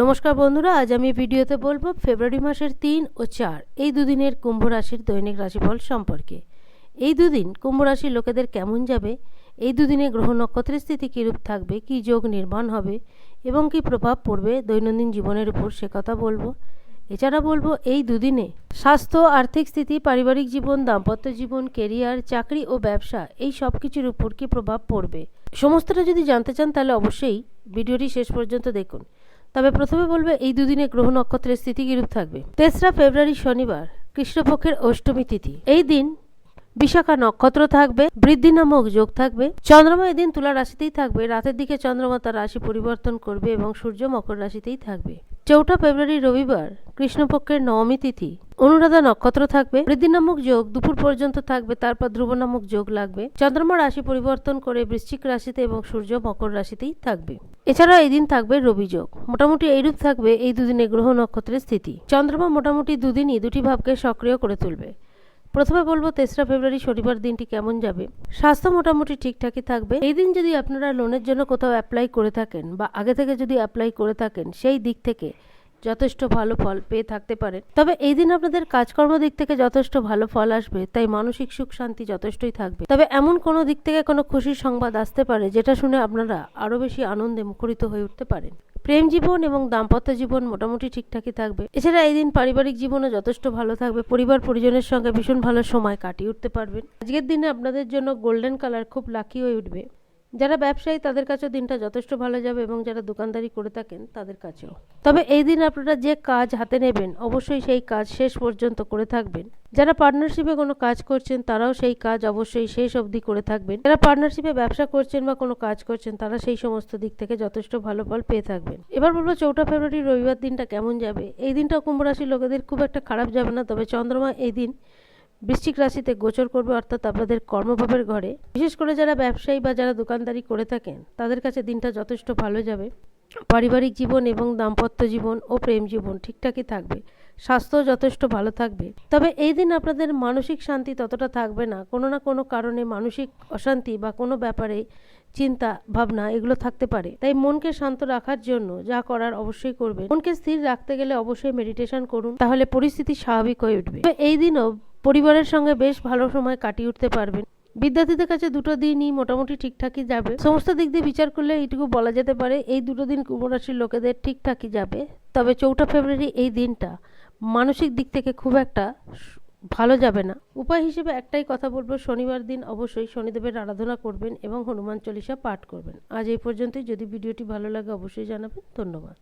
নমস্কার বন্ধুরা, আজ আমি ভিডিওতে বলব ফেব্রুয়ারি মাসের তিন ও চার, এই দুদিনের কুম্ভ রাশির দৈনিক রাশিফল সম্পর্কে। এই দুদিন কুম্ভ রাশির লোকেদের কেমন যাবে? এই দুদিনে গ্রহ নক্ষত্রের স্থিতি কীরূপ থাকবে? কী যোগ নির্মাণ হবে? এবং কী প্রভাব পড়বে? দৈনন্দিন জীবনের উপর সে কথা বলব। এছাড়া বলব, এই দুদিনে স্বাস্থ্য, আর্থিক স্থিতি, পারিবারিক জীবন, দাম্পত্য জীবন, কেরিয়ার, চাকরি ও ব্যবসা, এই সব কিছুর উপর কী প্রভাব পড়বে? সমস্তটা যদি জানতে চান তাহলে অবশ্যই ভিডিওটি শেষ পর্যন্ত দেখুন। তবে প্রথমে বলবে এই দুদিনে গ্রহ নক্ষত্রের স্থিতি কিরূপ থাকবে। তেসরা ফেব্রুয়ারি শনিবার, কৃষ্ণপক্ষের অষ্টমী তিথি। এই দিন বিশাখা নক্ষত্র থাকবে, বৃদ্ধি নামক যোগ থাকবে। চন্দ্রমা এদিন তুলা রাশিতেই থাকবে, রাতের দিকে চন্দ্রমা তার রাশি পরিবর্তন করবে এবং সূর্য মকর রাশিতেই থাকবে। চৌঠা ফেব্রুয়ারি রবিবার, কৃষ্ণপক্ষের নবমী তিথি। অনুরাধা নক্ষত্র থাকবে বৃদ্ধি নামক যোগ দুপুর পর্যন্ত থাকবে, তারপর ধ্রুব নামক যোগ লাগবে। চন্দ্রমা রাশি পরিবর্তন করে বৃশ্চিক রাশিতে এবং সূর্য মকর রাশিতেই থাকবে। এছাড়া এই দিন থাকবে রবি যোগ। মোটামুটি এইরূপ থাকবে এই দুদিনে গ্রহ নক্ষত্রের স্থিতি। চন্দ্রমা মোটামুটি দুদিনই দুটি ভাবকে সক্রিয় করে তুলবে। প্রথমে বলব, তেসরা ফেব্রুয়ারি শনিবার দিনটি কেমন যাবে? স্বাস্থ্য মোটামুটি ঠিকঠাকই থাকবে। এই দিন যদি আপনারা লোনের জন্য কোথাও অ্যাপ্লাই করে থাকেন বা আগে থেকে যদি অ্যাপ্লাই করে থাকেন, সেই দিক থেকে যথেষ্ট ভালো ফল পেয়ে থাকতে পারেন তবে এই দিন আপনাদের কাজকর্ম দিক থেকে যথেষ্ট ভালো ফল আসবে, তাই মানসিক সুখ শান্তি যথেষ্টই থাকবে। তবে এমন কোনো দিক থেকে কোনো খুশির সংবাদ আসতে পারে, যেটা শুনে আপনারা আরও বেশি আনন্দে মুখরিত হয়ে উঠতে পারেন। প্রেম জীবন এবং দাম্পত্য জীবন মোটামুটি ঠিকঠাকই থাকবে। এছাড়া এই দিন পারিবারিক জীবনও যথেষ্ট ভালো থাকবে, পরিবার পরিজনের সঙ্গে ভীষণ ভালো সময় কাটিয়ে উঠতে পারবেন। আজকের দিনে আপনাদের জন্য গোল্ডেন কালার খুব লাকি হয়ে উঠবে। যারা ব্যবসায়ী, তাদের কাছেও দিনটা যথেষ্ট ভালো যাবে এবং যারা দোকানদারি করে থাকেন, তাদের কাছেও। তবে এই দিন আপনারা যে কাজ হাতে নেবেন, অবশ্যই সেই কাজ শেষ পর্যন্ত করে থাকবেন। যারা পার্টনারশিপে কোনো কাজ করছেন, তারাও সেই কাজ অবশ্যই শেষ অবধি করে থাকবেন। যারা পার্টনারশিপে ব্যবসা করছেন বা কোনো কাজ করছেন, তারা সেই সমস্ত দিক থেকে যথেষ্ট ভালো ফল পেয়ে থাকবেন। এবার বলব, চৌঠা ফেব্রুয়ারি রবিবার দিনটা কেমন যাবে? এই দিনটা কুম্ভ রাশির লোকেদের খুব একটা খারাপ যাবে না, তবে চন্দ্রমা এই দিন বৃশ্চিক রাশিতে গোচর করবে অর্থাৎ আপনাদের কর্মভাবের ঘরে। বিশেষ করে যারা ব্যবসায়ী বা যারা দোকানদারি করে থাকেন, তাদের কাছে দিনটা যথেষ্ট ভালো যাবে। পারিবারিক জীবন এবং দাম্পত্য জীবন ও প্রেম জীবন ঠিকঠাকই থাকবে। স্বাস্থ্য যথেষ্ট ভালো থাকবে। তবে এই দিন আপনাদের মানসিক শান্তি ততটা থাকবে না। কোনো না কোনো কারণে মানসিক অশান্তি বা কোনো ব্যাপারে চিন্তা, ভাবনা এগুলো থাকতে পারে। তাই মনকে শান্ত রাখার জন্য যা করার অবশ্যই করবে মনকে স্থির রাখতে গেলে অবশ্যই মেডিটেশন করুন, তাহলে পরিস্থিতি স্বাভাবিক হয়ে উঠবে। এই দিনও পরিবারের সঙ্গে বেশ ভালো সময় কাটিয়ে উঠতে পারবেন। বিদ্যার্থীদের কাছে দুটো দিনই মোটামুটি ঠিকঠাকই যাবে। সমস্ত দিক দিয়ে বিচার করলে এইটুকু বলা যেতে পারে, এই দুটো দিন কুম্ভরাশির লোকেদের ঠিকঠাকই যাবে। তবে চৌঠা ফেব্রুয়ারি এই দিনটা মানসিক দিক থেকে খুব একটা ভালো যাবে না। উপায় হিসেবে একটাই কথা বলব, শনিবার দিন অবশ্যই শনিদেবের আরাধনা করবেন এবং হনুমান চল্লিশা পাঠ করবেন। আজ এই পর্যন্তই। যদি ভিডিওটি ভালো লাগে অবশ্যই জানাবেন। ধন্যবাদ।